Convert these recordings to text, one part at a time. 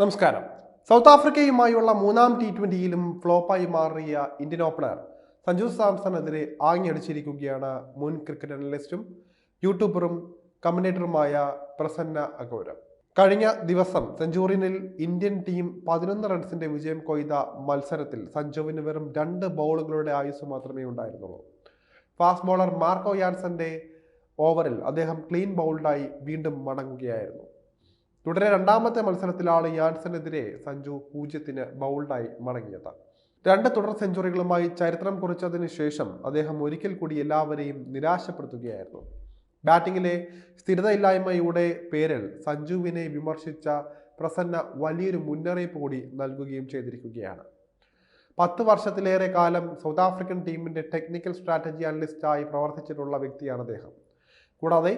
നമസ്കാരം. സൗത്ത് ആഫ്രിക്കയുമായുള്ള മൂന്നാം ടി ട്വന്റിയിലും ഫ്ലോപ്പായി മാറിയ ഇന്ത്യൻ ഓപ്പണർ സഞ്ജു സാംസണെതിരെ ആങ്ങിയടിച്ചിരിക്കുകയാണ് മുൻ ക്രിക്കറ്റ് അനലിസ്റ്റും യൂട്യൂബറും കമന്റേറ്ററുമായ പ്രസന്ന അഗോരം കഴിഞ്ഞ ദിവസം സെഞ്ചുറിയനിൽ ഇന്ത്യൻ ടീം പതിനൊന്ന് റൺസിന്റെ വിജയം കൊയ്ത മത്സരത്തിൽ സഞ്ജുവിന് വെറും രണ്ട് ബോളുകളുടെ ആയുസ് മാത്രമേ ഉണ്ടായിരുന്നുള്ളൂ. ഫാസ്റ്റ് ബോളർ മാർക്കോ യാൻസന്റെ ഓവറിൽ അദ്ദേഹം ക്ലീൻ ബൗൾഡായി വീണ്ടും മടങ്ങുകയായിരുന്നു. തുടരെ രണ്ടാമത്തെ മത്സരത്തിലാണ് യാൻസനെതിരെ സഞ്ജു പൂജ്യത്തിന് ബൗൾഡായി മടങ്ങിയത്. രണ്ട് തുടർ സെഞ്ചുറികളുമായി ചരിത്രം കുറിച്ചതിന് ശേഷം അദ്ദേഹം ഒരിക്കൽ കൂടി എല്ലാവരെയും നിരാശപ്പെടുത്തുകയായിരുന്നു. ബാറ്റിങ്ങിലെ സ്ഥിരതയില്ലായ്മയുടെ പേരിൽ സഞ്ജുവിനെ വിമർശിച്ച പ്രസന്ന വലിയൊരു മുന്നറിയിപ്പ് കൂടി നൽകുകയും ചെയ്തിരിക്കുകയാണ്. പത്ത് വർഷത്തിലേറെ കാലം സൗത്ത് ആഫ്രിക്കൻ ടീമിന്റെ ടെക്നിക്കൽ സ്ട്രാറ്റജി അനലിസ്റ്റായി പ്രവർത്തിച്ചിട്ടുള്ള വ്യക്തിയാണ് അദ്ദേഹം. കൂടാതെ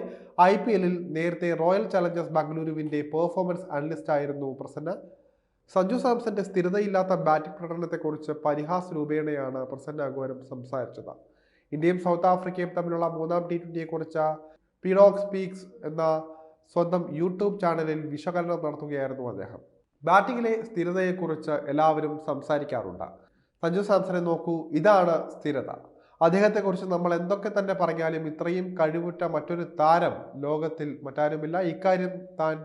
ഐ പി എല്ലിൽ നേരത്തെ റോയൽ ചലഞ്ചേഴ്സ് ബാംഗ്ലൂരുവിന്റെ പെർഫോമൻസ് അനലിസ്റ്റ് ആയിരുന്നു പ്രസന്ന. സഞ്ജു സാംസന്റെ സ്ഥിരതയില്ലാത്ത ബാറ്റിംഗ് പ്രകടനത്തെക്കുറിച്ച് പരിഹാസ രൂപേണയാണ് പ്രസന്ന അഗോരം സംസാരിച്ചത്. ഇന്ത്യയും സൗത്ത് ആഫ്രിക്കയും തമ്മിലുള്ള മൂന്നാം ടി ട്വന്റിയെക്കുറിച്ച് പിറോക് സ്പീക്സ് എന്ന സ്വന്തം യൂട്യൂബ് ചാനലിൽ വിശകലനം നടത്തുകയായിരുന്നു അദ്ദേഹം. ബാറ്റിങ്ങിലെ സ്ഥിരതയെക്കുറിച്ച് എല്ലാവരും സംസാരിക്കാറുണ്ട്. സഞ്ജു സാംസനെ നോക്കൂ ഇതാണ് സ്ഥിരത. അദ്ദേഹത്തെക്കുറിച്ച് നമ്മൾ എന്തൊക്കെ തന്നെ പറഞ്ഞാലും ഇത്രയും കഴിവുറ്റ മറ്റൊരു താരം ലോകത്തിൽ മറ്റാരുമില്ല. ഇക്കാര്യം താൻ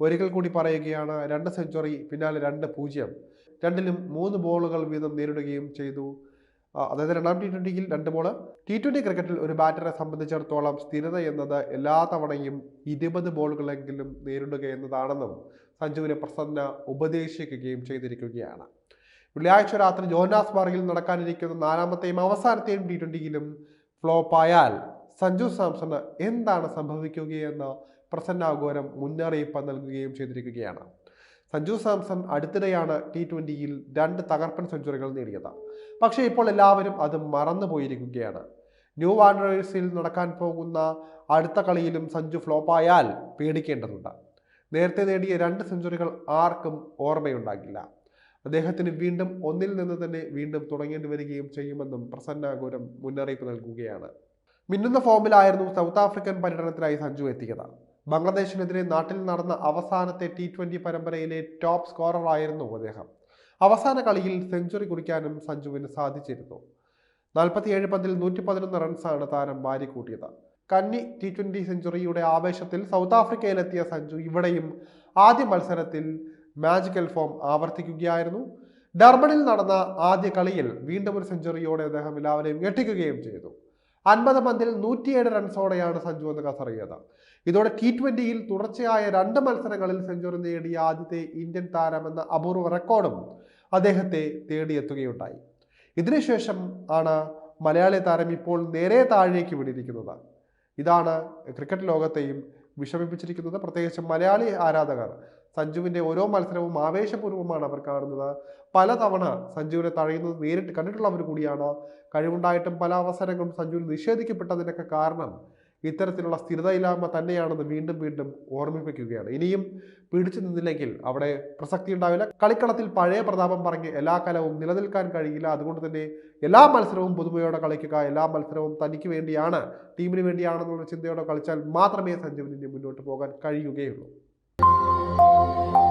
ഒരിക്കൽ കൂടി പറയുകയാണ് രണ്ട് സെഞ്ചുറി പിന്നാലെ രണ്ട് പൂജ്യം. രണ്ടിലും മൂന്ന് ബോളുകൾ വീതം നേരിടുകയും ചെയ്തു. അതായത് രണ്ടാം ടി ട്വന്റിയിൽ രണ്ട് ബോൾ. ടി ട്വന്റി ക്രിക്കറ്റിൽ ഒരു ബാറ്ററെ സംബന്ധിച്ചിടത്തോളം സ്ഥിരത എന്നത് എല്ലാ തവണയും ഇരുപത് ബോളുകളെങ്കിലും നേരിടുക എന്നതാണെന്നും സഞ്ജുവിനെ പ്രസന്ന ഉപദേശിക്കുകയും ചെയ്തിരിക്കുകയാണ്. വെള്ളിയാഴ്ച രാത്രി ജോഹന്നാസ്ബർഗിൽ നടക്കാനിരിക്കുന്ന നാലാമത്തെയും അവസാനത്തെയും ടി ട്വന്റിയിലും ഫ്ലോപ്പായാൽ സഞ്ജു സാംസണ് എന്താണ് സംഭവിക്കുകയെന്ന് പ്രസന്ന അഘോരം മുന്നറിയിപ്പ് നൽകുകയും ചെയ്തിരിക്കുകയാണ്. സഞ്ജു സാംസൺ അടുത്തിടെയാണ് ടി ട്വന്റിയിൽ രണ്ട് തകർപ്പൻ സെഞ്ചുറികൾ നേടിയത്. പക്ഷേ ഇപ്പോൾ എല്ലാവരും അത് മറന്നുപോയിരിക്കുകയാണ് ന്യൂ വാൻഡേഴ്സിൽ നടക്കാൻ പോകുന്ന അടുത്ത കളിയിലും സഞ്ജു ഫ്ലോപ്പായാൽ പേടിക്കേണ്ടതുണ്ട്. നേരത്തെ നേടിയ രണ്ട് സെഞ്ചുറികൾ ആർക്കും ഓർമ്മയുണ്ടാകില്ല. അദ്ദേഹത്തിന് വീണ്ടും ഒന്നിൽ നിന്ന് തന്നെ വീണ്ടും തുടങ്ങേണ്ടി വരികയും ചെയ്യുമെന്നും പ്രസന്ന ഗോരം മുന്നറിയിപ്പ് നൽകുകയാണ്. മിന്നുന്ന ഫോമിലായിരുന്നു സൗത്ത് ആഫ്രിക്കൻ പര്യടനത്തിനായി സഞ്ജു എത്തിയത്. ബംഗ്ലാദേശിനെതിരെ നാട്ടിൽ നടന്ന അവസാനത്തെ ടി ട്വന്റി പരമ്പരയിലെ ടോപ്പ് സ്കോററായിരുന്നു അദ്ദേഹം. അവസാന കളിയിൽ സെഞ്ചുറി കുറിക്കാനും സഞ്ജുവിന് സാധിച്ചിരുന്നു. നാൽപ്പത്തിയേഴ് പന്തിൽ നൂറ്റി പതിനൊന്ന് റൺസാണ് താരം വാരിക്കൂട്ടിയത്. കന്നി ടി ട്വന്റി സെഞ്ചുറിയുടെ ആവേശത്തിൽ സൗത്ത് ആഫ്രിക്കയിലെത്തിയ സഞ്ജു ഇവിടെയും ആദ്യ മത്സരത്തിൽ മാജിക്കൽ ഫോം ആവർത്തിക്കുകയായിരുന്നു. ഡർബണിൽ നടന്ന ആദ്യ കളിയിൽ വീണ്ടും ഒരു സെഞ്ചുറിയോടെ അദ്ദേഹം എല്ലാവരെയും ഞെട്ടിക്കുകയും ചെയ്തു. അൻപത് പന്തിൽ നൂറ്റിയേഴ് റൺസോടെയാണ് സഞ്ജു എന്ന് കസറിയത്. ഇതോടെ ടി ട്വന്റിയിൽ തുടർച്ചയായ രണ്ട് മത്സരങ്ങളിൽ സെഞ്ചുറി നേടിയ ആദ്യത്തെ ഇന്ത്യൻ താരമെന്ന അപൂർവ റെക്കോർഡും അദ്ദേഹത്തെ തേടിയെത്തുകയുണ്ടായി. ഇതിനുശേഷം ആണ് മലയാളി താരം ഇപ്പോൾ നേരെ താഴേക്ക് വിടിയിരിക്കുന്നത് ഇതാണ് ക്രിക്കറ്റ് ലോകത്തെയും വിഷമിപ്പിച്ചിരിക്കുന്നത്. പ്രത്യേകിച്ച് മലയാളി ആരാധകർ സഞ്ജുവിന്റെ ഓരോ മത്സരവും ആവേശപൂർവമാണ് അവർ കാണുന്നത്. പലതവണ സഞ്ജുവിനെ തഴയുന്നത് നേരിട്ട് കണ്ടിട്ടുള്ളവർ കൂടിയാണ്. കഴിവുണ്ടായിട്ടും പല അവസരങ്ങളും സഞ്ജുവിന് നിഷേധിക്കപ്പെട്ടതിനൊക്കെ കാരണം ഇത്തരത്തിലുള്ള സ്ഥിരതയില്ലായ്മ തന്നെയാണെന്ന് വീണ്ടും വീണ്ടും ഓർമ്മിപ്പിക്കുകയാണ്. ഇനിയും പിടിച്ചു നിന്നില്ലെങ്കിൽ അവിടെ പ്രസക്തി ഉണ്ടാവില്ല. കളിക്കളത്തിൽ പഴയ പ്രതാപം പറഞ്ഞ് എല്ലാ കലവും നിലനിൽക്കാൻ കഴിയില്ല. അതുകൊണ്ട് തന്നെ എല്ലാ മത്സരവും പുതുമയോടെ കളിക്കുക എല്ലാ മത്സരവും തനിക്ക് വേണ്ടിയാണ് ടീമിന് വേണ്ടിയാണെന്നുള്ള ചിന്തയോടെ കളിച്ചാൽ മാത്രമേ സഞ്ജുവിന് മുന്നോട്ട് പോകാൻ കഴിയുകയുള്ളൂ. you